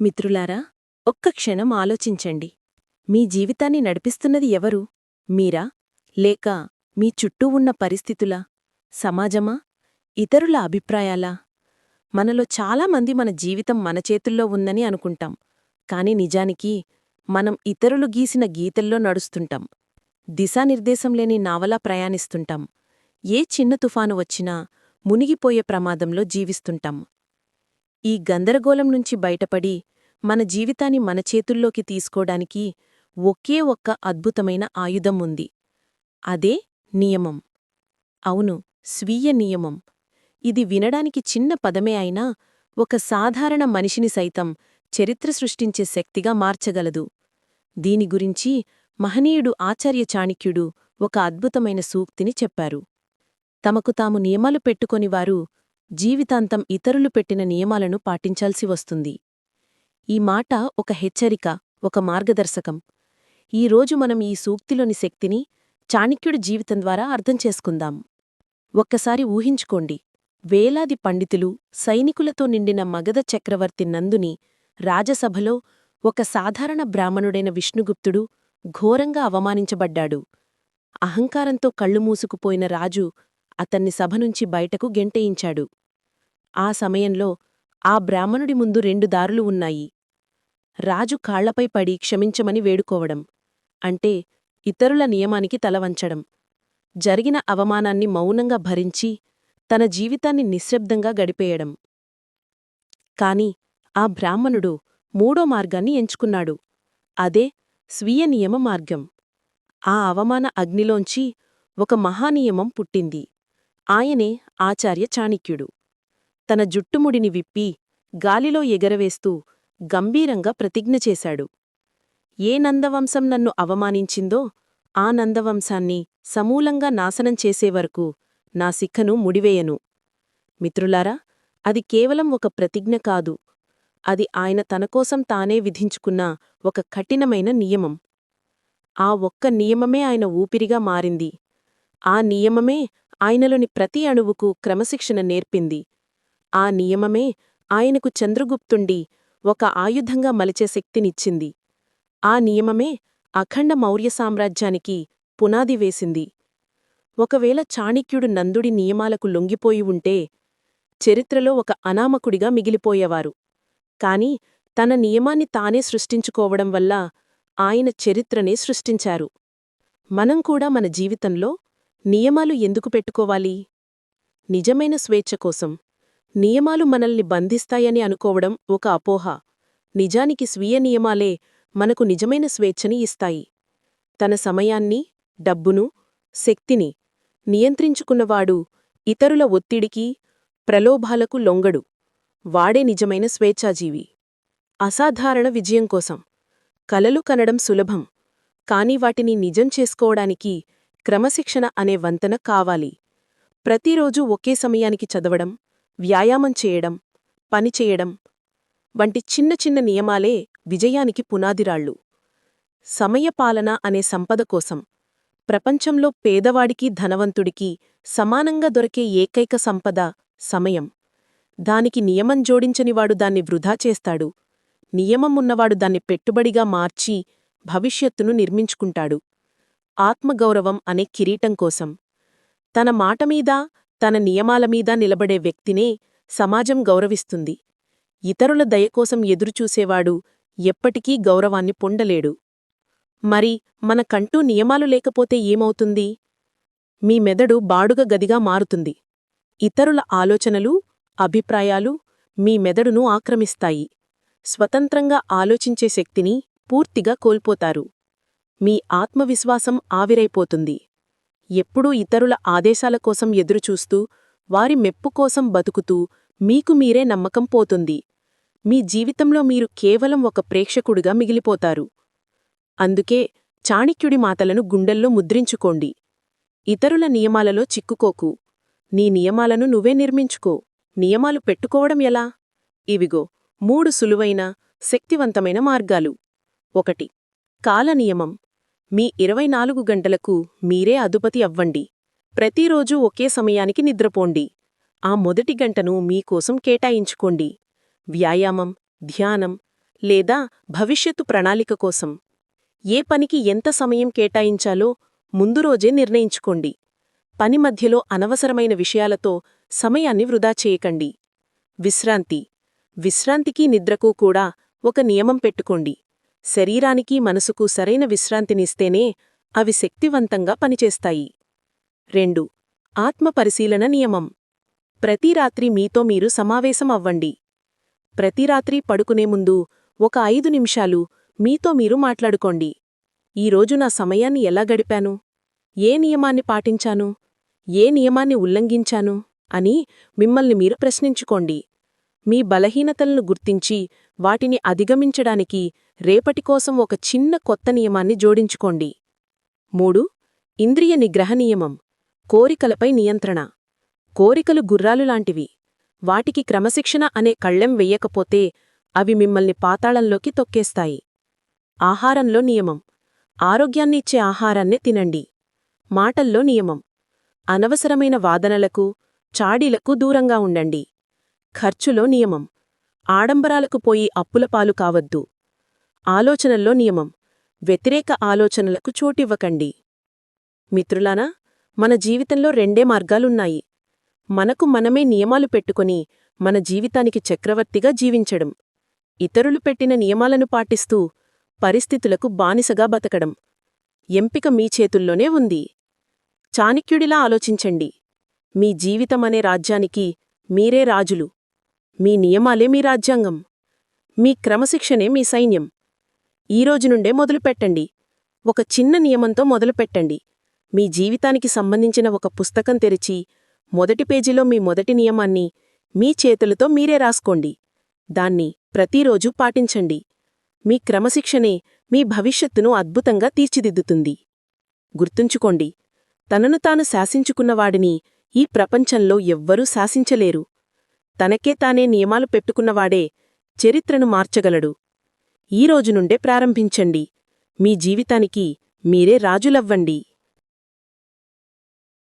మిత్రులారా ఒక్క క్షణం ఆలోచించండి. మీ జీవితాన్ని నడిపిస్తున్నది ఎవరు? మీరా? లేక మీ చుట్టూ ఉన్న పరిస్థితులా? సమాజమా? ఇతరుల అభిప్రాయాలా? మనలో చాలామంది మన జీవితం మన చేతుల్లో ఉందని అనుకుంటాం. కాని నిజానికి మనం ఇతరులు గీసిన గీతల్లో నడుస్తుంటాం. దిశానిర్దేశం లేని నావలా ప్రయాణిస్తుంటాం. ఏ చిన్న తుఫాను వచ్చినా మునిగిపోయే ప్రమాదంలో జీవిస్తుంటాం. ఈ గందరగోళం నుంచి బయటపడి మన జీవితాన్ని మన చేతుల్లోకి తీసుకోడానికి ఒకే ఒక్క అద్భుతమైన ఆయుధం ఉంది. అదే నియమం. అవును స్వీయ నియమం. ఇది వినడానికి చిన్న పదమే అయినా ఒక సాధారణ మనిషిని సైతం చరిత్ర సృష్టించే శక్తిగా మార్చగలదు. దీని గురించి మహనీయుడు ఆచార్య చాణిక్యుడు ఒక అద్భుతమైన సూక్తిని చెప్పారు. తమకు తాము నియమాలు పెట్టుకొని వారు జీవితాంతం ఇతరులు పెట్టిన నియమాలను పాటించాల్సి వస్తుంది. ఈ మాట ఒక హెచ్చరిక ఒక మార్గదర్శకం. ఈరోజు మనం ఈ సూక్తిలోని శక్తిని చాణిక్యుడి జీవితం ద్వారా అర్థం చేసుకుందాం. ఒక్కసారి ఊహించుకోండి. వేలాది పండితులు సైనికులతో నిండిన మగధ చక్రవర్తి నందుని రాజసభలో ఒక సాధారణ బ్రాహ్మణుడైన విష్ణుగుప్తుడు ఘోరంగా అవమానించబడ్డాడు. అహంకారంతో కళ్ళు మూసుకుపోయిన రాజు అతన్ని సభనుంచి బయటకు గెంటేయించాడు. ఆ సమయంలో ఆ బ్రాహ్మణుడి ముందు రెండు దారులు ఉన్నాయి. రాజు కాళ్ళపై పడి క్షమించమని వేడుకోవడం అంటే ఇతరుల నియమానికి తలవంచడం జరిగిన అవమానాన్ని మౌనంగా భరించి తన జీవితాన్ని నిశ్శబ్దంగా గడిపేయడం. కాని ఆ బ్రాహ్మణుడు మూడో మార్గాన్ని ఎంచుకున్నాడు అదే స్వీయ నియమ మార్గం. ఆ అవమాన అగ్నిలోంచి ఒక మహానియమం పుట్టింది. ఆయనే ఆచార్య చాణిక్యుడు. తన జుట్టుముడిని విప్పి గాలిలో ఎగరవేస్తూ గంభీరంగా ప్రతిజ్ఞ చేశాడు. ఏ నందవంశం నన్ను అవమానించిందో ఆ నందవంశాన్ని సమూలంగా నాశనం చేసేవరకు నా సిక్కను ముడివేయను. మిత్రులారా అది కేవలం ఒక ప్రతిజ్ఞ కాదు. అది ఆయన తనకోసం తానే విధించుకున్న ఒక కఠినమైన నియమం. ఆ ఒక్క నియమమే ఆయన ఊపిరిగా మారింది. ఆ నియమమే ఆయనలోని ప్రతి అణువుకు క్రమశిక్షణ నేర్పింది. ఆ నియమమే ఆయనకు చంద్రగుప్తుండి ఒక ఆయుధంగా మలిచే శక్తినిచ్చింది. ఆ నియమమే అఖండ మౌర్య సామ్రాజ్యానికి పునాది వేసింది. ఒకవేళ చాణిక్యుడు నందుడి నియమాలకు లొంగిపోయి ఉంటే చరిత్రలో ఒక అనామకుడిగా మిగిలిపోయేవారు. కాని తన నియమాన్ని తానే సృష్టించుకోవడం వల్ల ఆయన చరిత్రనే సృష్టించారు. మనం కూడా మన జీవితంలో నియమాలు ఎందుకు పెట్టుకోవాలి? నిజమైన స్వేచ్ఛ కోసం. నియమాలు మనల్ని బంధిస్తాయని అనుకోవడం ఒక అపోహ. నిజానికి స్వీయ నియమాలే మనకు నిజమైన స్వేచ్ఛని ఇస్తాయి. తన సమయాన్ని డబ్బును శక్తిని నియంత్రించుకున్నవాడు ఇతరుల ఒత్తిడికి ప్రలోభాలకు లొంగడు. వాడే నిజమైన స్వేచ్ఛాజీవి. అసాధారణ విజయం కోసం. కలలు కనడం సులభం. కాని వాటిని నిజం చేసుకోవడానికి క్రమశిక్షణ అనే వంతన కావాలి. ప్రతిరోజూ ఒకే సమయానికి చదవడం వ్యాయామం చేయడం పనిచేయడం వంటి చిన్న చిన్న నియమాలే విజయానికి పునాదిరాళ్ళు. సమయపాలన అనే సంపద కోసం ప్రపంచంలో పేదవాడికి ధనవంతుడికి సమానంగా దొరికే ఏకైక సంపద సమయం. దానికి నియమం జోడించనివాడు దాన్ని వృధా చేస్తాడు. నియమం ఉన్నవాడు దాన్ని పెట్టుబడిగా మార్చి భవిష్యత్తును నిర్మించుకుంటాడు. ఆత్మగౌరవం అనే కిరీటం కోసం తన మాటమీద తన నియమాలమీద నిలబడే వ్యక్తినే సమాజం గౌరవిస్తుంది. ఇతరుల దయకోసం ఎదురుచూసేవాడు ఎప్పటికీ గౌరవాన్ని పొండలేడు మరి మనకంటూ నియమాలు లేకపోతే ఏమవుతుంది? మీ మెదడు బాడుగ గదిగా మారుతుంది. ఇతరుల ఆలోచనలు అభిప్రాయాలు మీ మెదడును ఆక్రమిస్తాయి. స్వతంత్రంగా ఆలోచించే శక్తిని పూర్తిగా కోల్పోతారు. మీ ఆత్మవిశ్వాసం ఆవిరైపోతుంది. ఎప్పుడూ ఇతరుల ఆదేశాల కోసం ఎదురుచూస్తూ వారి మెప్పు కోసం బతుకుతూ మీకు మీరే నమ్మకం పోతుంది. మీ జీవితంలో మీరు కేవలం ఒక ప్రేక్షకుడిగా మిగిలిపోతారు. అందుకే చాణిక్యుడి మాటలను గుండెల్లో ముద్రించుకోండి. ఇతరుల నియమాలలో చిక్కుకోకు. నీ నియమాలను నువ్వే నిర్మించుకో. నియమాలు పెట్టుకోవడం ఎలా? ఇవిగో మూడు సులువైన శక్తివంతమైన మార్గాలు. ఒకటి కాలనియమం. మీ ఇరవై నాలుగు గంటలకు మీరే అధుపతి అవ్వండి. ప్రతిరోజూ ఒకే సమయానికి నిద్రపోండి. ఆ మొదటి గంటను మీకోసం కేటాయించుకోండి. వ్యాయామం ధ్యానం లేదా భవిష్యత్తు ప్రణాళిక కోసం. ఏ పనికి ఎంత సమయం కేటాయించాలో ముందు రోజే నిర్ణయించుకోండి. పని మధ్యలో అనవసరమైన విషయాలతో సమయాన్ని వృధా చేయకండి. విశ్రాంతి. విశ్రాంతికి నిద్రకు కూడా ఒక నియమం పెట్టుకోండి. శరీరానికి మనసుకు సరైన విశ్రాంతినిస్తేనే అవి శక్తివంతంగా పనిచేస్తాయి. రెండు. ఆత్మపరిశీలన నియమం. ప్రతి రాత్రి మీతో మీరు సమావేశం అవ్వండి. ప్రతి రాత్రి పడుకునే ముందు ఒక ఐదు నిమిషాలు మీతో మీరు మాట్లాడుకోండి. ఈరోజు నా సమయాన్ని ఎలా గడిపాను? ఏ నియమాన్ని పాటించాను? ఏ నియమాన్ని ఉల్లంఘించాను? అని మిమ్మల్ని మీరు ప్రశ్నించుకోండి. మీ బలహీనతలను గుర్తించి వాటిని అధిగమించడానికి రేపటి కోసం ఒక చిన్న కొత్త నియమాన్ని జోడించుకోండి. మూడు ఇంద్రియ నిగ్రహ నియమం కోరికలపై నియంత్రణ. కోరికలు గుర్రాలు లాంటివి. వాటికి క్రమశిక్షణ అనే కళ్ళెం వెయ్యకపోతే అవి మిమ్మల్ని పాతాళంలోకి తొక్కేస్తాయి. ఆహారంలో నియమం ఆరోగ్యాన్ని ఇచ్చే ఆహారాన్నే తినండి. మాటల్లో నియమం అనవసరమైన వాదనలకు చాడీలకు దూరంగా ఉండండి. ఖర్చులో నియమం ఆడంబరాలకు పోయి అప్పులపాలు కావద్దు. ఆలోచనల్లో నియమం. వ్యతిరేక ఆలోచనలకు చోటివ్వకండి. మిత్రులానా మన జీవితంలో రెండే మార్గాలున్నాయి. మనకు మనమే నియమాలు పెట్టుకొని మన జీవితానికి చక్రవర్తిగా జీవించడం. ఇతరులు పెట్టిన నియమాలను పాటిస్తూ పరిస్థితులకు బానిసగా బతకడం. ఎంపిక మీ చేతుల్లోనే ఉంది. చాణిక్యుడిలా ఆలోచించండి. మీ జీవితమనే రాజ్యానికి మీరే రాజులు. మీ నియమాలే మీ రాజ్యాంగం. మీ క్రమశిక్షణే మీ సైన్యం. ఈరోజు నుండే మొదలుపెట్టండి. ఒక చిన్న నియమంతో మొదలుపెట్టండి. మీ జీవితానికి సంబంధించిన ఒక పుస్తకం తెరిచి మొదటి పేజీలో మీ మొదటి నియమాన్ని మీ చేతులతో మీరే రాసుకోండి. దాన్ని ప్రతిరోజూ పాటించండి. మీ క్రమశిక్షణే మీ భవిష్యత్తును అద్భుతంగా తీర్చిదిద్దుతుంది. గుర్తుంచుకోండి తనను తాను శాసించుకున్నవాడిని ఈ ప్రపంచంలో ఎవ్వరూ శాసించలేరు. తనకే తానే నియమాలు పెట్టుకున్నవాడే చరిత్రను మార్చగలడు. ఈరోజు నుండే ప్రారంభించండి. మీ జీవితానికి మీరే రాజులవ్వండి.